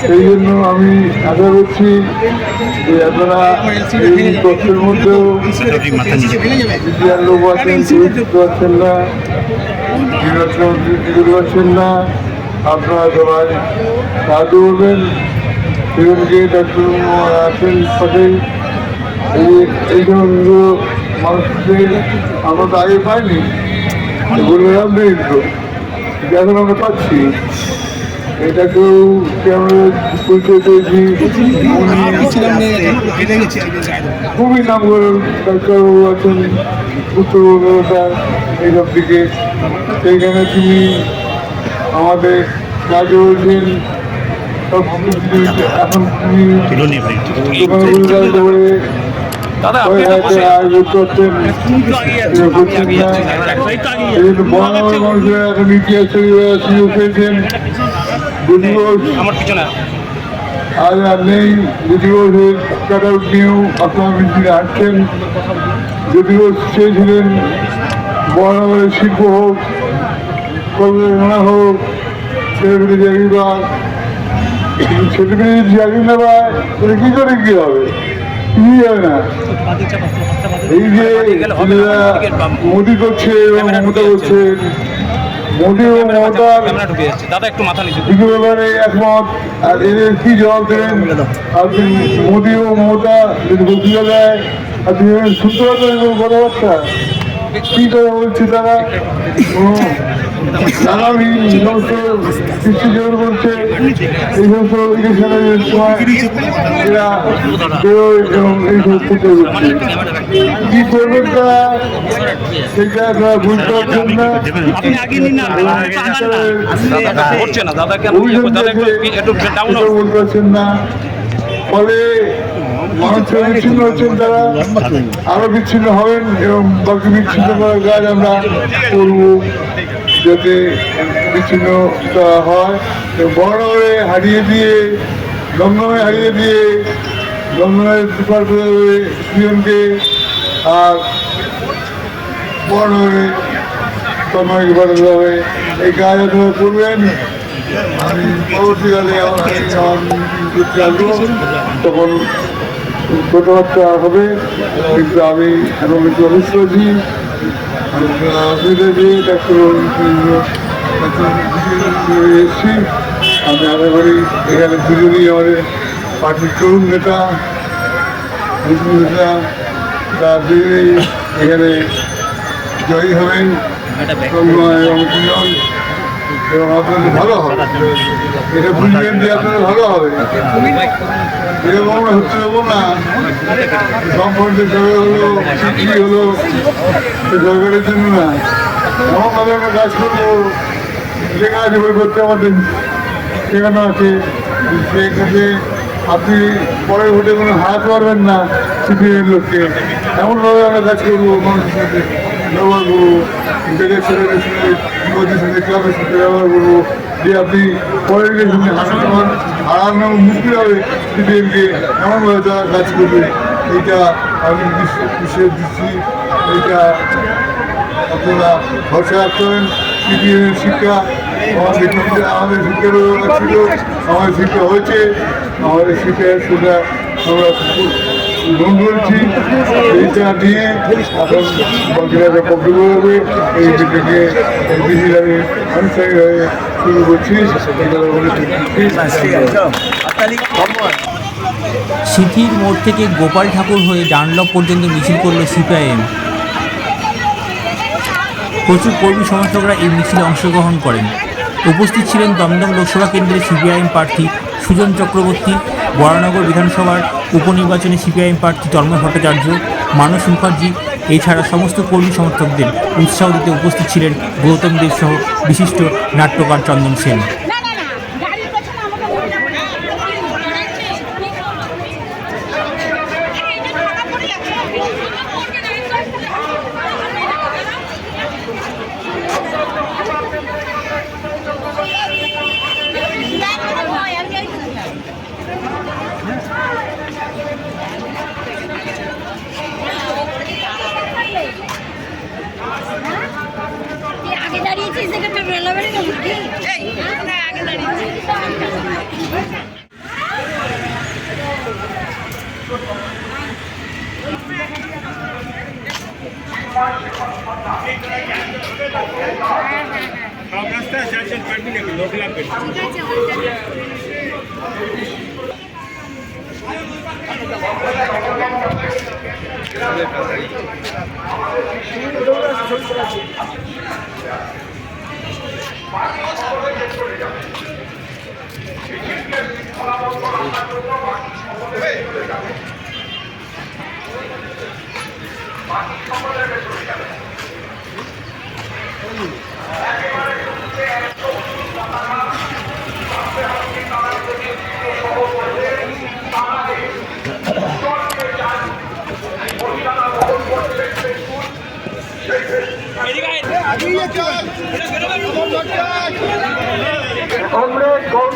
সেই জন্য আমি আশা করছি যে আপনারা এই তথ্যের মধ্যেও লোক আছেন বুঝতে পারছেন না বুঝতে পারছেন না, আপনারা সবাই সাহায্য করবেন সেখানকে ডাক্তার আছেন পাশেই এই এই সমস্ত মানুষদের আমরা তো আগে পাইনি। বললাম নেই তো এখন আমরা পাচ্ছি। এটাকেও খুবই নাম ডাক্তারবাবু আছেন উত্তর কলকাতা এইসব দিকে। সেইখানে তিনি আমাদের কাজ সব এখন তিনি বসে দাদা ওই হাতে আয়োজন করতেন এরকম করতেন না এই জন্য বড় বড় মানুষেরা এখন ইতিহাস তৈরি আমার পিছনে। আর নেই যদিও কাট আউট নিয়েও আপনার মিছিল হাঁটছেন যদিও চেয়েছিলেন বড় বড় শিল্প হোক কলকারখানা হোক ছেলেমেয়ে পাক কিন্তু ছেলেমেয়ে চাকরি না তাহলে কী করে কী হবে? কিছুই হবে না? এই যে মোদি করছে এবং মমতা করছে ক্যামেরা ঢুকে যাচ্ছে। দাদা একটু মাথা নিচে। ব্যাপারে একমত আর এদের কি জবাব দেবেন? আপনি মোদী ও মমতা যদি বক্তৃতা দেয় আর তুমি শুনতে পারবেন কোনো কথাবার্তা? কি করে বলছে তারা? কোনো জোর করছে এই সমস্ত ইলেকশনের সময় এরা বেরোয় এবং এই সমস্ত করছে কি করবেন তারা সেটা তারা বুঝতে পারছেন না। বলতে পারছেন না। ফলে বিচ্ছিন্ন হচ্ছেন তারা। আরও বিচ্ছিন্ন হবেন এবং বাকি বিচ্ছিন্ন করার কাজ আমরা করব। যাতে বিচ্ছিন্ন হয় হয়ে হারিয়ে দিয়ে দমদমে হারিয়ে দিয়ে দমদমের করে দেবে স্টুডেন্টকে আর হয়ে কর্মকে পাঠাতে হবে এই কাজ আপনারা করবেন। আমি পরবর্তীকালে তখন কথাবার্তা হবে, কিন্তু আমি এখন একটু অসুস্থ আমি অসুবিধা দিয়ে ডাক্তার এসেছি আমি আশা করি এখানে দুজনই আমাদের পার্টির তরুণ নেতা মুসলিম নেতা তারা দুজনেই এখানে জয়ী হবেন এবং আপনাদের ভালো হবে। এটা বুঝবেন যে আপনাদের ভালো হবে। এরকম আমরা হচ্ছে দেবো না সম্পর্কে সবাই হলো কি হলো সরকারের জন্য না। এমনভাবে আমরা কাজ করব লেখা আছে বই করতে আমাদের শেখানো আছে কাছে আপনি পরের ভোটে কোনো হারাতে পারবেন না, সিপিএমের লোককে। এমনভাবে আমরা কাজ করব মানুষের সাথে। ব্যবহার করব ইন্টারনেট সেক্রেটারির সঙ্গে মোদির সঙ্গে ক্লাবের সাথে ব্যবহার করব। যে আপনি পরের সঙ্গে পারেন হারানো মুশকিল হবে সিপিএমকে এমনভাবে তারা কাজ করবে। এইটা আমি বিশ্ব- বিশ্বের দিচ্ছি। এইটা আপনারা ভরসা রাখতে পারেন। সিপিএমের শিক্ষা, আমাদের শিক্ষা, আমাদের শিক্ষার ছিল আমাদের শিক্ষা হয়েছে। আমাদের শিক্ষার সেটা করেছি এইটা নিয়ে হবে এই হয়ে শুরু করছি। সিথির মোড় থেকে গোপাল ঠাকুর হয়ে ডানলপ পর্যন্ত মিছিল করল সিপিআইএম। প্রচুর কর্মী সমর্থকরা এই মিছিলে অংশগ্রহণ করেন। উপস্থিত ছিলেন দমদম লোকসভা কেন্দ্রের সিপিআইএম প্রার্থী সুজন চক্রবর্তী, বরানগর বিধানসভার উপনির্বাচনে সিপিআইএম প্রার্থী তন্ময় ভট্টাচার্য, মানস মুখার্জি, এছাড়া সমস্ত কর্মী সমর্থকদের উৎসাহ দিতে উপস্থিত ছিলেন গৌতম দেব সহ বিশিষ্ট নাট্যকার চন্দন সেন। সব রাস্তায় চার চার পারবি ঠিক আছে ওইটা কংগ্রেস গৌতম দেব আমাদের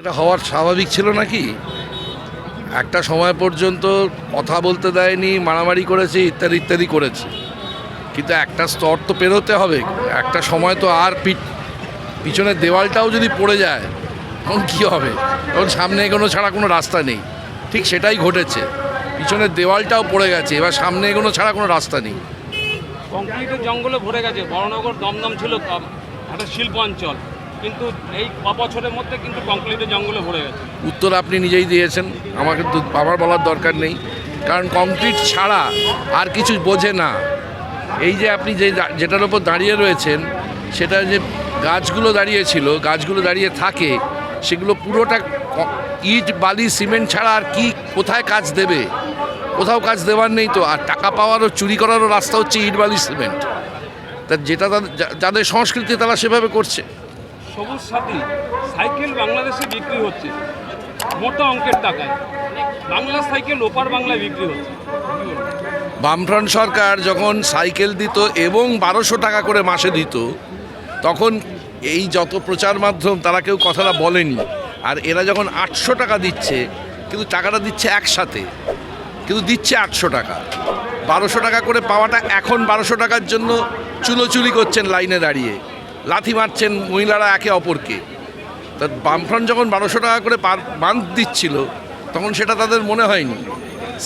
এটা হওয়ার স্বাভাবিক ছিল নাকি? একটা সময় পর্যন্ত কথা বলতে দেয়নি, মারামারি করেছে, ইত্যাদি ইত্যাদি করেছে। কিন্তু একটা স্তর তো পেরোতে হবে, একটা সময় তো আর পিছনের দেওয়ালটাও যদি পড়ে যায়, তখন কী হবে? তখন সামনে এগোনো ছাড়া কোনো রাস্তা নেই। ঠিক সেটাই ঘটেছে। পিছনের দেওয়ালটাও পড়ে গেছে, এবার সামনে এগোনো ছাড়া কোনো রাস্তা নেই। কংক্রিটের জঙ্গলে ভরে গেছে। বড়নগর দমদম ছিল একটা শিল্প অঞ্চল কিন্তু এই ক বছরের মধ্যে কিন্তু কংক্রিটের জঙ্গলে ভরে গেছে। উত্তর আপনি নিজেই দিয়েছেন। আমাকে তো আমার বলার দরকার নেই। কারণ কংক্রিট ছাড়া আর কিছু বোঝে না। এই যে আপনি যে যেটার ওপর দাঁড়িয়ে রয়েছেন, সেটা যে গাছগুলো দাঁড়িয়ে ছিল, গাছগুলো দাঁড়িয়ে থাকে, সেগুলো পুরোটা ইট, বালি, সিমেন্ট ছাড়া আর কি কোথায় কাজ দেবে? কোথাও কাজ দেওয়ার নেই তো আর টাকা পাওয়ারও চুরি করারও রাস্তা হচ্ছে ইট বালি সিমেন্ট। তা যেটা তাদের যাদের সংস্কৃতি তারা সেভাবে করছে। সবুজ সাথী সাইকেল বাংলাদেশে বিক্রি হচ্ছে মোটা অঙ্কের টাকায়। বাংলা সাইকেল ওপার বাংলায় বিক্রি হচ্ছে। বামফ্রন্ট সরকার যখন সাইকেল দিত এবং বারোশো টাকা করে মাসে দিত তখন এই যত প্রচার মাধ্যম তারা কেউ কথাটা বলেনি। আর এরা যখন আটশো টাকা দিচ্ছে কিন্তু টাকাটা দিচ্ছে একসাথে। কিন্তু দিচ্ছে আটশো টাকা। বারোশো টাকা করে পাওয়াটা এখন বারোশো টাকার জন্য চুলোচুলি করছেন লাইনে দাঁড়িয়ে। লাথি মারছেন মহিলারা একে অপরকে। তা বামফ্রন্ট যখন বারোশো টাকা করে পার বাঁধ দিচ্ছিল তখন সেটা তাদের মনে হয়নি।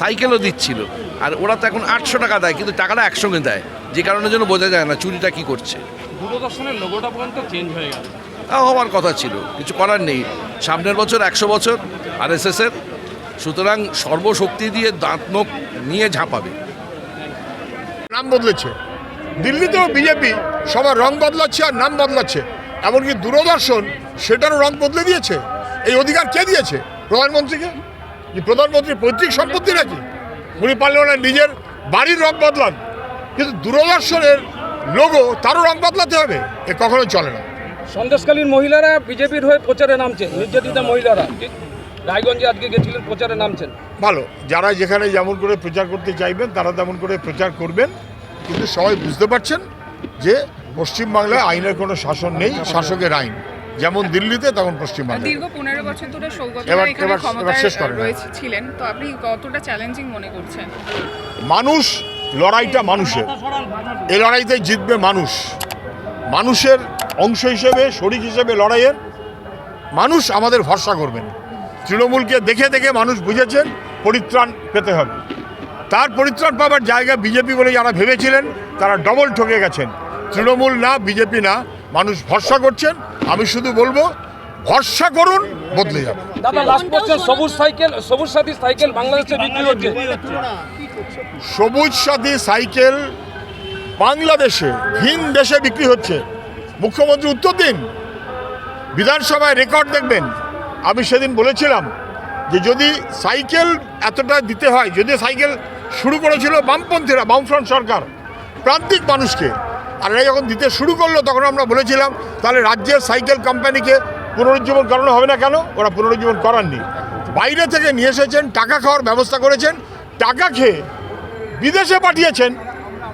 সাইকেলও দিচ্ছিল। আর ওরা তো এখন আটশো টাকা দেয় কিন্তু টাকাটা একসঙ্গে দেয়। যে কারণের জন্য বোঝা যায় না চুরিটা কি করছে। দূরদর্শনের লোগোটা পর্যন্ত চেঞ্জ হয়ে গেল। তা হওয়ার কথা ছিল কিছু করার নেই। সামনের বছর একশো বছর আর এস এর। সুতরাং সর্বশক্তি দিয়ে দাঁত নখ নিয়ে ঝাঁপাবে। নাম বদলেছে। দিল্লিতেও বিজেপি সবার রং বদলাচ্ছে আর নাম বদলাচ্ছে। এমনকি দূরদর্শন সেটারও রং বদলে দিয়েছে। এই অধিকার কে দিয়েছে? প্রধানমন্ত্রীকে? কি প্রধানমন্ত্রী পৈতৃক সম্পত্তি নাকি? উনি পারলেন না নিজের বাড়ির রং বদলান। কিন্তু দূরদর্শনের লোগো তারও রং বদলাতে হবে। এ কখনো চলে না। সন্দেশকালীন মহিলারা বিজেপির হয়ে প্রচারে নামছে নির্যাতিতা মহিলারা। রায়গঞ্জে আজকে গেছিলেন প্রচারে নামছেন। ভালো যারা যেখানে যেমন করে প্রচার করতে চাইবেন তারা তেমন করে প্রচার করবেন। কিন্তু সবাই বুঝতে পারছেন যে পশ্চিমবাংলায় আইনের কোনো শাসন নেই শাসকের আইন। যেমন দিল্লিতে তেমন পশ্চিমবাংলায়। দীর্ঘ পনেরো বছর ধরে সৌগত এবার- এবার- এবার শেষ করেন। ছিলেন তো আপনি কতটা চ্যালেঞ্জিং মনে করছেন? মানুষ লড়াইটা মানুষের। এই লড়াইতে জিতবে মানুষ। মানুষের অংশ হিসেবে শরিক হিসেবে লড়াইয়ের মানুষ আমাদের ভরসা করবেন। তৃণমূলকে দেখে দেখে মানুষ বুঝেছেন পরিত্রাণ পেতে হবে। তার পরিত্রাণ পাবার জায়গা বিজেপি বলে যারা ভেবেছিলেন তারা ডবল ঠকে গেছেন। তৃণমূল না বিজেপি না মানুষ ভরসা করছেন। আমি শুধু বলব ভরসা করুন বদলে যাবে। দাদা লাস্ট কোশ্চেন সবুজ সাইকেল সবুজ সাথী সাইকেল বাংলাদেশে বিক্রি হচ্ছে। সবুজ সাথী সাইকেল বাংলাদেশে ভিন দেশে বিক্রি হচ্ছে। মুখ্যমন্ত্রী উত্তর দিন। বিধানসভায় রেকর্ড দেখবেন। আমি সেদিন বলেছিলাম যে যদি সাইকেল এতটা দিতে হয়, যদি সাইকেল শুরু করেছিল বামপন্থীরা, বামফ্রন্ট সরকার, প্রান্তিক মানুষকে, আর এরা যখন দিতে শুরু করল, তখন আমরা বলেছিলাম, তাহলে রাজ্যের সাইকেল কোম্পানিকে পুনরুজ্জীবন করানো হবে না কেন? ওরা পুনরুজ্জীবন করাননি। বাইরে থেকে নিয়ে এসেছেন, টাকা খাওয়ার ব্যবস্থা করেছেন, টাকা খেয়ে বিদেশে পাঠিয়েছেন।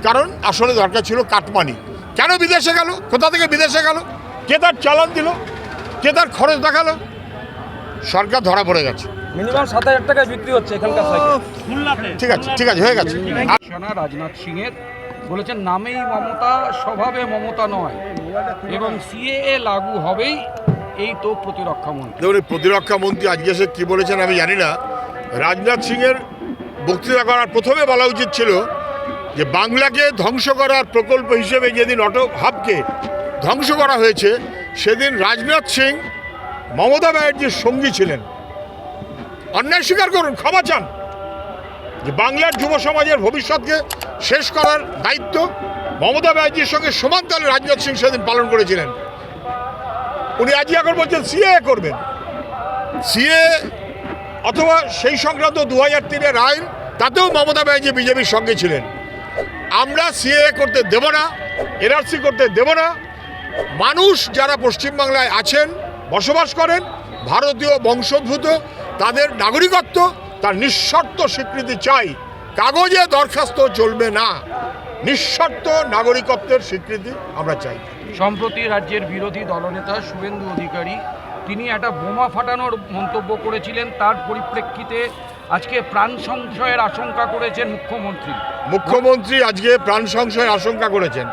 কারণ আসলে দরকার ছিল কাটমানি। কেন বিদেশে গেল? কোথা থেকে বিদেশে গেল? কে তার চালান দিল? কে তার খরচ দেখাল? সরকার ধরা পড়ে গেছে। মিনিমাম সাত হাজার টাকায় বিক্রি হচ্ছে এখানকার ঠিক আছে ঠিক আছে হয়ে গেছে। রাজনাথ সিংয়ের বলেছেন নামেই মমতা স্বভাবে মমতা নয়। এবং সিএএ লাগু হবেই এই তো প্রতিরক্ষা মন্ত্রী। দেখুন এই প্রতিরক্ষা মন্ত্রী আজকে সে কী বলেছেন আমি জানি না। রাজনাথ সিংয়ের বক্তৃতা করার প্রথমে বলা উচিত ছিল যে বাংলাকে ধ্বংস করার প্রকল্প হিসেবে যেদিন অটো হাবকে ধ্বংস করা হয়েছে সেদিন রাজনাথ সিং মমতা ব্যানার্জির সঙ্গী ছিলেন। অন্যায় স্বীকার করুন, ক্ষমা চান। যে বাংলার যুব সমাজের ভবিষ্যৎকে শেষ করার দায়িত্ব মমতা ব্যানার্জির সঙ্গে সমান তালে রাজনাথ সিং সেদিন পালন করেছিলেন। উনি আজই এখন বলছেন, সিএ করবেন। সিএ অথবা সেই সংক্রান্ত দু হাজার তিনের আইন, তাতেও মমতা ব্যানার্জি বিজেপির সঙ্গে ছিলেন। আমরা সিএ করতে দেব না, এনআরসি করতে দেব না। মানুষ যারা পশ্চিমবাংলায় আছেন বসবাস করেন ভারতীয় বংশোদ্ভূত তাদের নাগরিকত্ব তার নিঃশর্ত স্বীকৃতি চাই। কাগজে দরখাস্ত চলবে না। নিঃশর্ত নাগরিকত্বের স্বীকৃতি আমরা চাই। সম্প্রতি রাজ্যের বিরোধী দলনেতা শুভেন্দু অধিকারী তিনি একটা বোমা ফাটানোর মন্তব্য করেছিলেন। তার পরিপ্রেক্ষিতে আজকে প্রাণ সংশয়ের আশঙ্কা করেছেন মুখ্যমন্ত্রী। মুখ্যমন্ত্রী আজকে প্রাণ সংশয়ের আশঙ্কা করেছেন।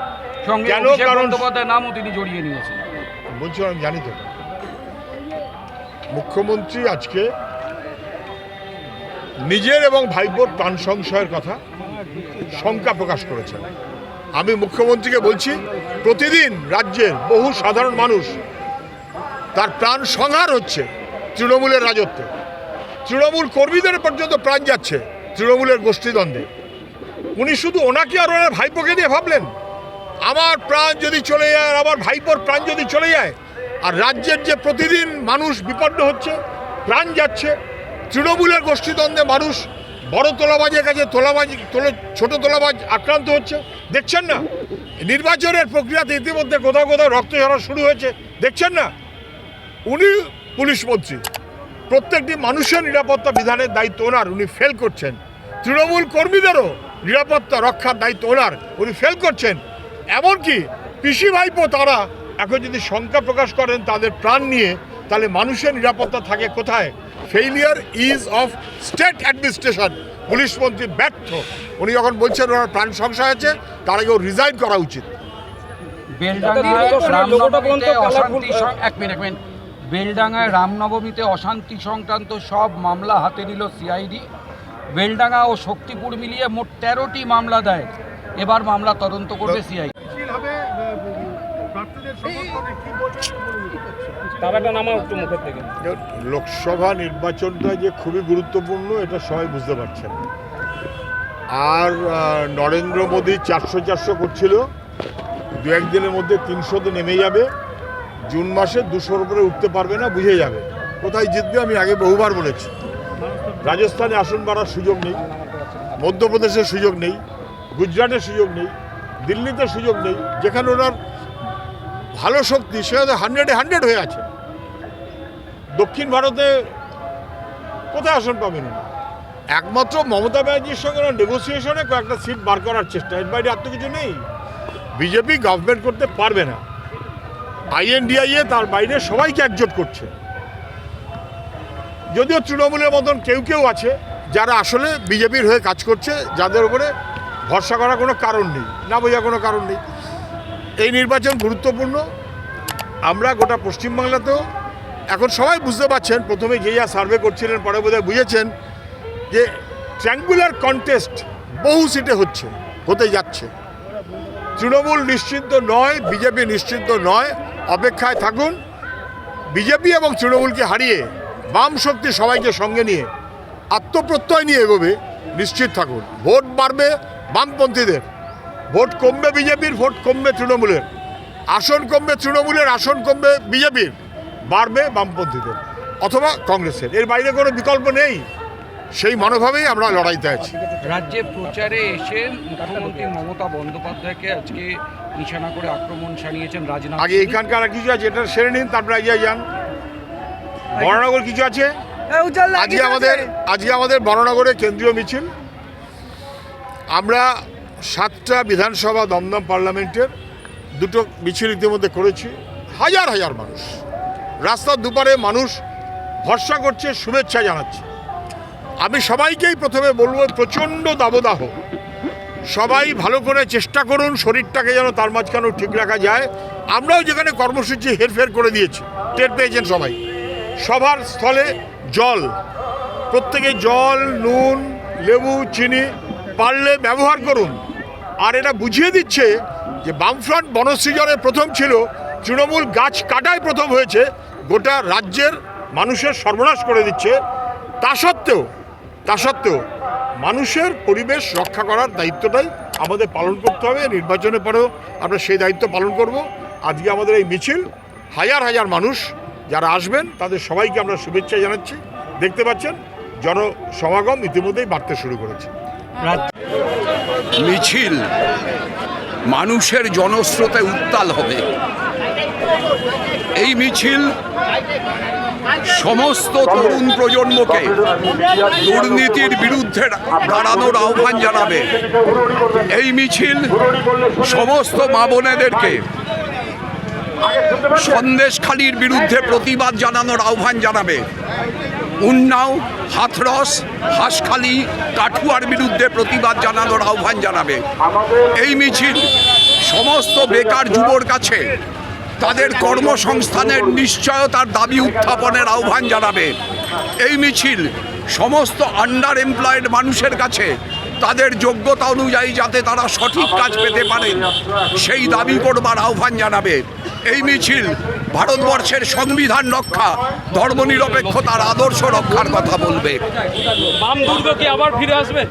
সঙ্গে কারণ- নামও তিনি জড়িয়ে নিয়েছেন। বলছি আমি জানি তো মুখ্যমন্ত্রী আজকে নিজের এবং ভাইপোর প্রাণ সংশয়ের কথা শঙ্কা প্রকাশ করেছেন। আমি মুখ্যমন্ত্রীকে বলছি, প্রতিদিন রাজ্যের বহু সাধারণ মানুষ তার প্রাণ সংহার হচ্ছে তৃণমূলের রাজত্বে। তৃণমূল কর্মীদের পর্যন্ত প্রাণ যাচ্ছে তৃণমূলের গোষ্ঠীদ্বন্দ্বে। উনি শুধু ওনাকে আর ওনার ভাইপোকে নিয়ে ভাবলেন। আমার প্রাণ যদি চলে যায় আর আমার ভাইপোর প্রাণ যদি চলে যায় আর রাজ্যের যে প্রতিদিন মানুষ বিপন্ন হচ্ছে, প্রাণ যাচ্ছে, তৃণমূলের গোষ্ঠীদ্বন্দ্বে মানুষ বড় তোলাবাজের কাছে তোলাবাজি, তোলা, ছোট তোলাবাজ আক্রান্ত হচ্ছে। দেখছেন না? নির্বাচনের প্রক্রিয়াতে ইতিমধ্যে কোথাও কোথাও রক্ত ঝরা শুরু হয়েছে। দেখছেন না? উনি পুলিশ মন্ত্রী। প্রত্যেকটি মানুষের নিরাপত্তা বিধানের দায়িত্ব ওনার, উনি ফেল করছেন। তৃণমূল কর্মীদেরও নিরাপত্তা রক্ষার দায়িত্ব ওনার, উনি ফেল করছেন। এমনকি পিসি ভাইপো তারা এখন যদি শঙ্কা প্রকাশ করেন তাদের প্রাণ নিয়ে তাহলে মানুষের নিরাপত্তা থাকে কোথায়? Failure is of state administration police মন্ত্রী ব্যর্থ। উনি যখন বলছেন ওনার প্রাণ সংশয় আছে তার আগে রিজাইন করা উচিত। বেলডাঙ্গায় রামনবমীতে অশান্তি এক মিনিট এক মিনিট। বেলডাঙ্গায় রামনবমীতে অশান্তি সংক্রান্ত সব মামলা হাতে নিল সিআইডি। বেলডাঙ্গা ও শক্তিপুর মিলিয়ে মোট তেরোটি মামলা দেয় এবার মামলা তদন্ত করবে সিআইডি। লোকসভা নির্বাচনটা যে খুবই গুরুত্বপূর্ণ, এটা সবাই বুঝতে পারছেন। আর নরেন্দ্র মোদী চারশো চারশো করছিল, দু একদিনের মধ্যে তিনশোতে নেমে যাবে। জুন মাসে দুশোর উপরে উঠতে পারবে না, বুঝে যাবে। কোথায় জিতবে আমি আগে বহুবার বলেছি। রাজস্থানে আসন বাড়ার সুযোগ নেই মধ্যপ্রদেশের সুযোগ নেই গুজরাটের সুযোগ নেই, দিল্লিতে সুযোগ নেই, যেখানে ওনার ভালো শক্তি সেখানে হান্ড্রেডে হান্ড্রেড হয়ে আছে। দক্ষিণ ভারতে কোথায় আসন পাবেন? একমাত্র মমতা ব্যানার্জির সঙ্গে নেগোসিয়েশনে কয়েকটা সিট বার করার চেষ্টা। এর বাইরে আর তো কিছু নেই। বিজেপি গভর্নমেন্ট করতে পারবে না। আইএনডিআইএ তার বাইরে সবাইকে একজোট করছে। যদিও তৃণমূলের মতন কেউ কেউ আছে, যারা আসলে বিজেপির হয়ে কাজ করছে, যাদের উপরে ভরসা করার কোনো কারণ নেই, না বোঝার কোনো কারণ নেই। এই নির্বাচন গুরুত্বপূর্ণ। আমরা গোটা পশ্চিমবাংলাতেও এখন সবাই বুঝতে পারছেন, প্রথমে যে যা সার্ভে করছিলেন, পরে বোধহয় বুঝেছেন যে ট্র্যাঙ্গুলার কন্টেস্ট বহু সিটে হচ্ছে, হতে যাচ্ছে। তৃণমূল নিশ্চিন্ত নয়, বিজেপি নিশ্চিন্ত নয়, অপেক্ষায় থাকুন। বিজেপি এবং তৃণমূলকে হারিয়ে বাম শক্তি সবাইকে সঙ্গে নিয়ে, আত্মপ্রত্যয় নিয়ে এগোবে, নিশ্চিত থাকুন। ভোট বাড়বে বামপন্থীদের। ভোট কমবে বিজেপির ভোট কমবে তৃণমূলের। আসন কমবে তৃণমূলের আসন কমবে বিজেপির। বাড়বে বামপন্থীদের অথবা কংগ্রেসের। এর বাইরে কোনো বিকল্প নেই। সেই মনোভাবেই আমরা লড়াইতে আছি। রাজ্যে প্রচারে এসে মুখ্যমন্ত্রী মমতা বন্দ্যোপাধ্যায়কে আজকে নিশানা করে আক্রমণ শানিয়েছেন রাজনাথ আগে এখানকার কিছু আছে? এটা সেরে নিন তারপরে এগিয়ে যান। বড়নগর কিছু আছে? আজকে আমাদের আজকে আমাদের বড়নগরে কেন্দ্রীয় মিছিল। আমরা সাতটা বিধানসভা দমদম পার্লামেন্টের দুটো মিছিল ইতিমধ্যে করেছি। হাজার হাজার মানুষ। রাস্তার দুপারে মানুষ ভরসা করছে, শুভেচ্ছা জানাচ্ছে। আমি সবাইকেই প্রথমে বলব, প্রচণ্ড দাবদাহ। সবাই ভালো করে চেষ্টা করুন, শরীরটাকে যেন তার মাঝখানেও ঠিক রাখা যায়। আমরাও যেখানে কর্মসূচি হেরফের করে দিয়েছি, টের পেয়েছেন সবাই। সবার স্থলে জল। প্রত্যেকে জল, নুন, লেবু, চিনি পারলে ব্যবহার করুন। আর এটা বুঝিয়ে দিচ্ছে যে বামফ্রন্ট বনসৃজনের প্রথম ছিল তৃণমূল গাছ কাটায় প্রথম হয়েছে, গোটা রাজ্যের মানুষের সর্বনাশ করে দিচ্ছে। তা সত্ত্বেও তা সত্ত্বেও মানুষের পরিবেশ রক্ষা করার দায়িত্বটাই আমাদের পালন করতে হবে, নির্বাচনের পরেও আমরা সেই দায়িত্ব পালন করব। আজকে আমাদের এই মিছিল, হাজার হাজার মানুষ যারা আসবেন, তাদের সবাইকে আমরা শুভেচ্ছা জানাচ্ছি। দেখতে পাচ্ছেন, জনসমাগম ইতিমধ্যেই বাড়তে শুরু করেছে। মিছিল। মানুষের জনস্রোতে উত্তাল হবে। এই মিছিল সমস্ত তরুণ প্রজন্মকে দুর্নীতির বিরুদ্ধে দাঁড়ানোর আহ্বান জানাবে। এই মিছিল সমস্ত মা বোনেদেরকে সন্দেশখালির বিরুদ্ধে প্রতিবাদ জানানোর আহ্বান জানাবে। উন্নাও হাথরস হাঁসখালি কাঠুয়ার বিরুদ্ধে প্রতিবাদ জানানোর আহ্বান জানাবে। এই মিছিল সমস্ত বেকার যুবর কাছে তাদের কর্মসংস্থানের নিশ্চয়তার দাবি উত্থাপনের আহ্বান জানাবে। এই মিছিল সমস্ত আন্ডার এমপ্লয়েড মানুষের কাছে তাদের যোগ্যতা অনুযায়ী যাতে তারা সঠিক কাজ পেতে পারেন, সেই দাবি করবার আহ্বান জানাবে। এই মিছিল ভারতবর্ষের সংবিধান রক্ষা ধর্মনিরপেক্ষতার আদর্শ রক্ষার কথা বলবে। বাম দুর্গ কি আবার ফিরে আসবে?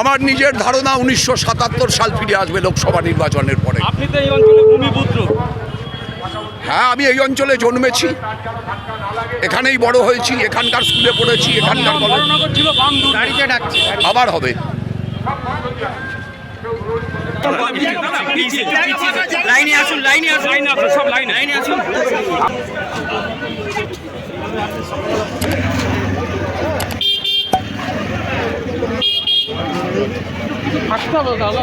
আমার নিজের ধারণা উনিশশো সাতাত্তর সাল ফিরে আসবে লোকসভা নির্বাচনের পরে। আপনি তো এই অঞ্চলে ভূমিপুত্র। হ্যাঁ আমি এই অঞ্চলে জন্মেছি। এখানেই বড় হয়েছি এখানকার স্কুলে পড়েছি এখানকার আবার হবে। লাইনে আসুন লাইনে আসুন লাইনে আসুন সব লাইনে লাইনে আসুন আসতে হবে দাদা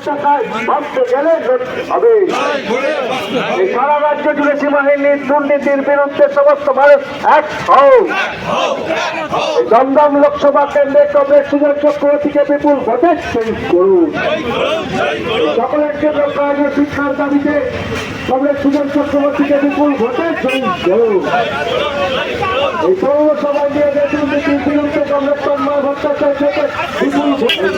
সারা রাজ্য জুড়ে সীমাহীন দুর্নীতির বিরুদ্ধে সমস্ত ভারত এক হও। দমদম লোকসভা কেন্দ্রে কংগ্রেস সুযোগ চক্রবর্তীকে বিপুল ভোটে চেঞ্জ করুন। সকলের জন্য কাজ ও শিক্ষার দাবিতে কংগ্রেস সুযোগ চক্রবর্তীকে বিপুল ভোটে চেঞ্জ এই পৌরসভায় নিয়ে যে দুর্নীতির বিরুদ্ধে কংগ্রেস তন্ময় ভট্টাচার্যকে বিপুল ভোটে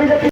বিজেপি